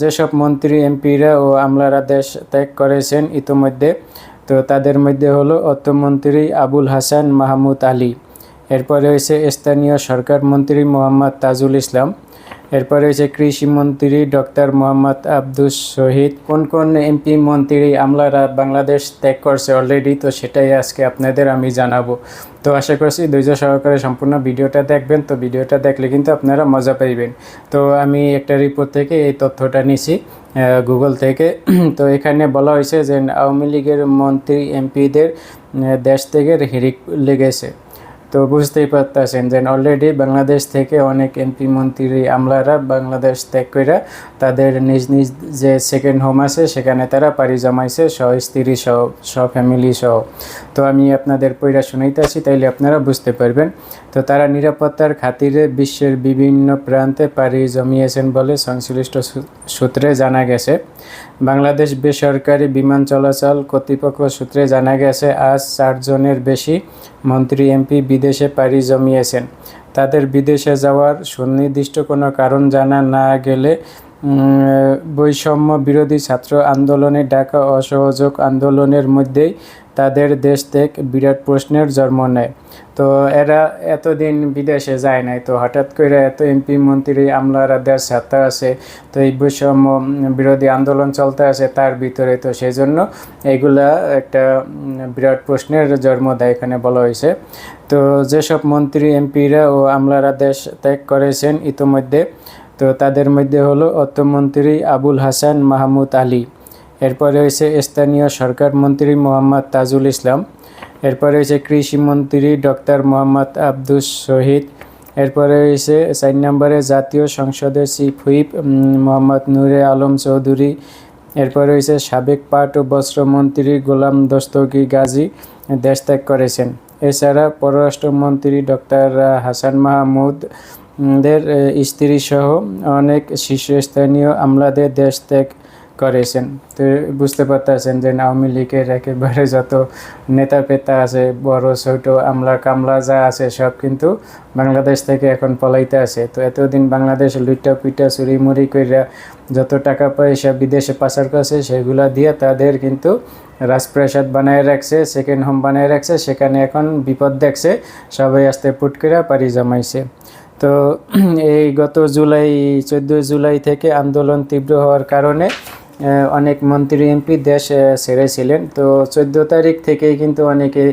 যেসব মন্ত্রী, এমপিরা ও আমলারা দেশ ত্যাগ করেছেন ইতোমধ্যে, তো তাদের মধ্যে হলো অর্থমন্ত্রী আবুল হাসান মাহমুদ আলী। এরপরে হয়েছে স্থানীয় সরকার মন্ত্রী মোহাম্মদ তাজুল ইসলাম। এরপরে হয়েছে কৃষি মন্ত্রী ডক্টর মোহাম্মদ আব্দুস শহীদ। কোন কোন এমপি মন্ত্রী আমলারা বাংলাদেশ ত্যাগ করছে অলরেডি তো সেটাই আজকে আপনাদের আমি জানাব। তো আশা করছি ধৈর্য সহকারে সম্পূর্ণ ভিডিওটা দেখবেন। তো ভিডিওটা দেখলে কিন্তু আপনারা মজা পাইবেন। তো আমি একটা রিপোর্ট থেকে এই তথ্যটা নিছি গুগল থেকে। তো এখানে বলা হয়েছে যে আওয়ামী লীগের মন্ত্রী এমপিদের দেশ থেকে হিরিক লেগেছে। তো বুঝতেই পারতেছেন যে অলরেডি বাংলাদেশ থেকে অনেক এমপি মন্ত্রী আমলারা বাংলাদেশ ত্যাগ করে তাদের নিজ নিজ যে সেকেন্ড হোম আছে, সেখানে তারা পাড়ি জমাইছে সহ, স্ত্রী সহ সহ ফ্যামিলি সহ। তো আমি আপনাদের পইরা শুনাইতেছি, তাইলে আপনারা বুঝতে পারবেন। তো তারা নিরাপত্তার খাতিরে বিশ্বের বিভিন্ন প্রান্তে পাড়ি জমিয়েছেন বলে সংশ্লিষ্ট সূত্রে জানা গেছে। বাংলাদেশ বেসরকারি বিমান চলাচল কর্তৃপক্ষ সূত্রে জানা গেছে, আজ চারজনের বেশি মন্ত্রী এমপি বিদেশে পাড়ি জমিয়েছেন। তাদের বিদেশে যাওয়ার সুনির্দিষ্ট কোনো কারণ জানা না গেলে বৈষম্য বিরোধী ছাত্র আন্দোলনে ডাকা অসহযোগ আন্দোলনের মধ্যেই তাদের দেশ থেকে বিরাট প্রশ্নের জন্ম নেয়। তো এরা এতদিন বিদেশে যায় নাই, তো হঠাৎ করে এত এমপি, মন্ত্রী আমলারা দেশ ছাত্র আছে, তো এই বৈষম্য বিরোধী আন্দোলন চলতে আছে তার ভিতরে, তো সেই জন্য এগুলা একটা বিরাট প্রশ্নের জন্ম দেয় এখানে বলা হয়েছে। তো যেসব মন্ত্রী, এমপিরা ও আমলারা দেশ ত্যাগ করেছেন, ইতোমধ্যে তো তাদের মধ্যে হলো অর্থমন্ত্রী আবুল হাসান মাহমুদ আলী। এরপরে হয়েছে স্থানীয় সরকার মন্ত্রী মোহাম্মদ তাজুল ইসলাম। এরপরে হয়েছে কৃষি মন্ত্রী ডক্টর মোহাম্মদ আব্দুস শহীদ। এরপরে হয়েছে চার নম্বরে জাতীয় সংসদের চিফ হুইপ মোহাম্মদ নূরে আলম চৌধুরী। এরপরে হয়েছে সাবেক পাট ও বস্ত্রমন্ত্রী গোলাম দস্তগি গাজী দেশ ত্যাগ করেছেন। এছাড়া পররাষ্ট্রমন্ত্রী ডক্টর হাসান মাহমুদ দের স্ত্রী সহ অনেক শীর্ষস্থানীয় আমলাদের দেশ ত্যাগ করেছেন। তো বুঝতে পারতেছেন যে আওয়ামী লীগের একেবারে যত নেতা পেতা আছে, বড়, ছোট, আমলা, কামলা যা আছে সব কিন্তু বাংলাদেশ থেকে এখন পলাইতে আছে। তো এতদিন বাংলাদেশ লুইটা পিটা চুরি মুড়ি কইরা যত টাকা পয়সা বিদেশে পাচার করছে, সেগুলা দিয়ে তাদের কিন্তু রাজপ্রাসাদ বানায় রাখছে সেকেন্ড হোম বানায় রাখছে, সেখানে এখন বিপদ দেখছে, সবাই আস্তে পুট করে পাড়ি জমাইছে। তো এই গত জুলাই, চোদ্দোই জুলাই থেকে আন্দোলন তীব্র হওয়ার কারণে অনেক মন্ত্রী এমপি দেশ ছেড়েছিলেন। তো চোদ্দ তারিখ থেকেই কিন্তু অনেকে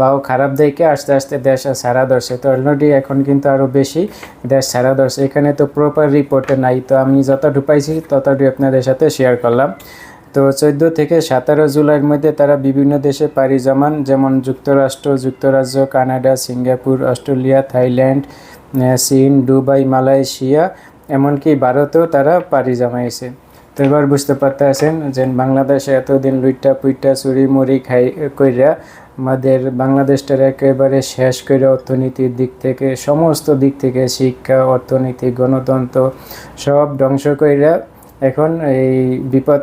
বাও খারাপ দেখে আস্তে আস্তে দেশ ছাড়া ধরছে। তো অলরেডি এখন কিন্তু আরও বেশি দেশ ছাড়া ধরছে। এখানে তো প্রপার রিপোর্টে নাই। তো আমি যতটুকু পাইছি ততটুকু আপনাদের সাথে শেয়ার করলাম। তো চোদ্দ থেকে সতেরো জুলাইয়ের মধ্যে তারা বিভিন্ন দেশে পাড়ি জমান, যেমন যুক্তরাষ্ট্র, যুক্তরাজ্য, কানাডা, সিঙ্গাপুর, অস্ট্রেলিয়া, থাইল্যান্ড চীন দুবাই, মালয়েশিয়া, এমনকি ভারতেও তারা পাড়ি জমাইছে। তো এবার বুঝতে পারতে আছেন যে বাংলাদেশে এতদিন লুইটা পুইটা চুরি, মুড়ি খাই, কইরা আমাদের বাংলাদেশটার একেবারে শেষ করে অর্থনীতির দিক থেকে, সমস্ত দিক থেকে শিক্ষা, অর্থনীতি, গণতন্ত্র সব ধ্বংস কইরা এখন এই বিপদ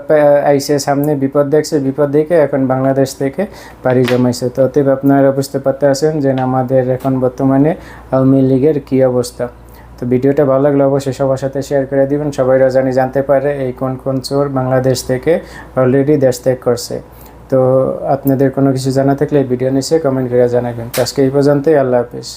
আইসে সামনে বিপদ দেখছে, বিপদ দেখে এখন বাংলাদেশ থেকে পাড়ি জমাইছে। তো অতএব আপনারা বুঝতে পারতে আছেন যে আমাদের এখন বর্তমানে আওয়ামী লীগের কী অবস্থা। তো ভিডিওটা ভালো লাগলে অবশ্যই সবার সাথে শেয়ার করে দিবেন। সবাই জানি জানতে পারে এই কোন কোন চোর বাংলাদেশ থেকে অলরেডি দেশ ত্যাগ করছে। তো আপনাদের কোনো কিছু জানা থাকলে ভিডিও নিচে কমেন্ট করে জানাবেন। আজকে এই পর্যন্তই, আল্লাহ হাফিজ।